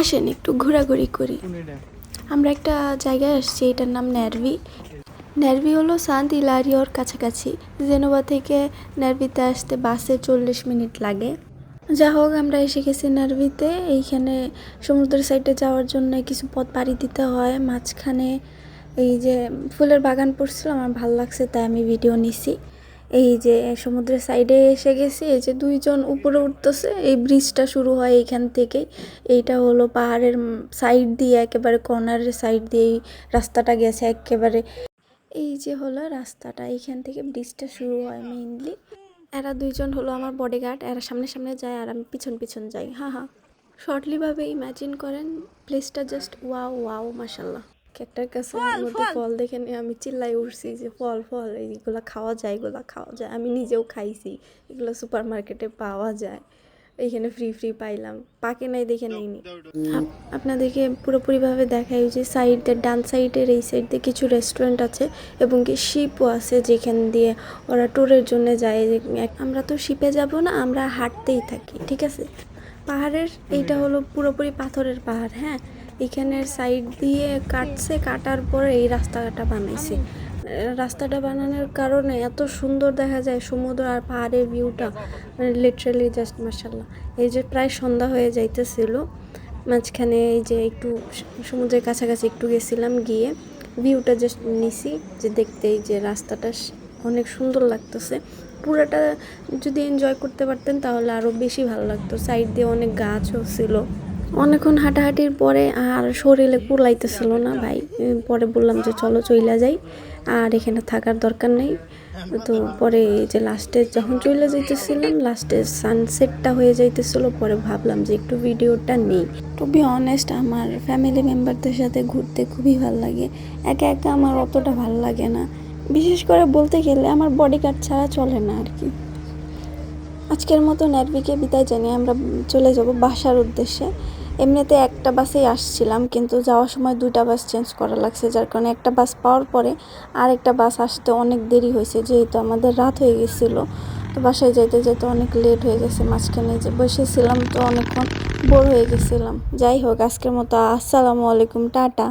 আসেন একটু ঘোরাঘুরি করি। আমরা একটা জায়গায় আসছি এটার নাম নার্ভি নার্ভি হলো সান্ত ইলারিওর কাছাকাছি। জেনোভা থেকে নার্ভিতে আসতে বাসে চল্লিশ মিনিট লাগে। যা হোক আমরা এসে গেছি নার্ভিতে এইখানে সমুদ্রের সাইডে যাওয়ার জন্য কিছু পথ পাড়ি দিতে হয়। মাঝখানে এই যে ফুলের বাগান পড়ছিল আমার ভালো লাগছে তাই আমি ভিডিও নিছি। এই যে সমুদ্রের সাইডে এসে গেছি, এই যে দুইজন উপরে উঠতেছে, এই ব্রিজটা শুরু হয় এইখান থেকেই। এইটা হলো পাহাড়ের সাইড দিয়ে, একেবারে কর্নারের সাইড দিয়ে এই রাস্তাটা গেছে একেবারে। এই যে হলো রাস্তাটা, এইখান থেকে ব্রিজটা শুরু হয় মেইনলি এরা দুইজন হলো আমার বডিগার্ড এরা সামনে সামনে যায় আর আমি পিছন পিছন যাই হ্যাঁ হ্যাঁ শর্টলিভাবে ইমাজিন করেন প্লেসটা জাস্ট ওয়াও ওয়াও মাসাল্লাহ একটার কাছে ফল দেখে নিয়ে আমি চিল্লাই উঠছি যে ফল ফল এইগুলো খাওয়া যায় এগুলো খাওয়া যায়। আমি নিজেও খাইছি এগুলো সুপার মার্কেটে পাওয়া যায়। এইখানে ফ্রি ফ্রি পাইলাম। পাকে নাই দেখে নেইনি। আপনাদেরকে পুরোপুরিভাবে দেখাই যে সাইডের ডান সাইডের এই সাইড দিয়ে কিছু রেস্টুরেন্ট আছে এবং কি শিপও আছে যেখান দিয়ে ওরা ট্যুরের জন্য যায়। যে আমরা তো শিপে যাব না আমরা হাঁটতেই থাকি ঠিক আছে? পাহাড়ের এইটা হলো পুরোপুরি পাথরের পাহাড় হ্যাঁ? এখানের সাইড দিয়ে কাটছে, কাটার পরে এই রাস্তাটা বানাইছে। রাস্তাটা বানানোর কারণে এত সুন্দর দেখা যায় সমুদ্র আর পাহাড়ের ভিউটা। মানে লিটারালি জাস্ট মার্শাল্লাহ এই যে প্রায় সন্ধ্যা হয়ে যাইতেছিল, মাঝখানে এই যে একটু সমুদ্রের কাছাকাছি একটু গেছিলাম গিয়ে ভিউটা জাস্ট নিছি যে দেখতে এই যে রাস্তাটা অনেক সুন্দর লাগতেছে। পুরোটা যদি এনজয় করতে পারতেন তাহলে আরও বেশি ভালো লাগতো। সাইড দিয়ে অনেক গাছও ছিল। অনেকক্ষণ হাঁটাহাঁটির পরে আর শরীরে কুলাইতেছিল না ভাই। পরে বললাম যে চলো চইলা যাই। আর এখানে থাকার দরকার নেই। তো পরে যে লাস্টে যখন চলে যাইতেছিলাম লাস্টে সানসেটটা হয়ে যাইতেছিল, পরে ভাবলাম যে একটু ভিডিওটা নেই। টু বি অনেস্ট আমার ফ্যামিলি মেম্বারদের সাথে ঘুরতে খুবই ভালো লাগে। একা একা আমার অতটা ভালো লাগে না। বিশেষ করে বলতে গেলে আমার বডি গার্ড ছাড়া চলে না আর কি। আজকের মতো নার্ভিকে বিদায় জানিয়ে আমরা চলে যাব বাসার উদ্দেশ্যে। এমনিতে একটা বাসেই আসছিলাম, কিন্তু যাওয়ার সময় দুইটা বাস চেঞ্জ করা লাগছে, যার কারণে একটা বাস পাওয়ার পরে আর একটা বাস আসতে অনেক দেরি হয়েছে, যেহেতু আমাদের রাত হয়ে গেছিল। তো বাসায় যেতে যেতে অনেক লেট হয়ে গেছে, মাঝখানে যে বসেছিলাম তো অনেকক্ষণ বোর হয়ে গেছিলাম। যাই হোক, আজকের মতো আসসালামু আলাইকুম, টাটা।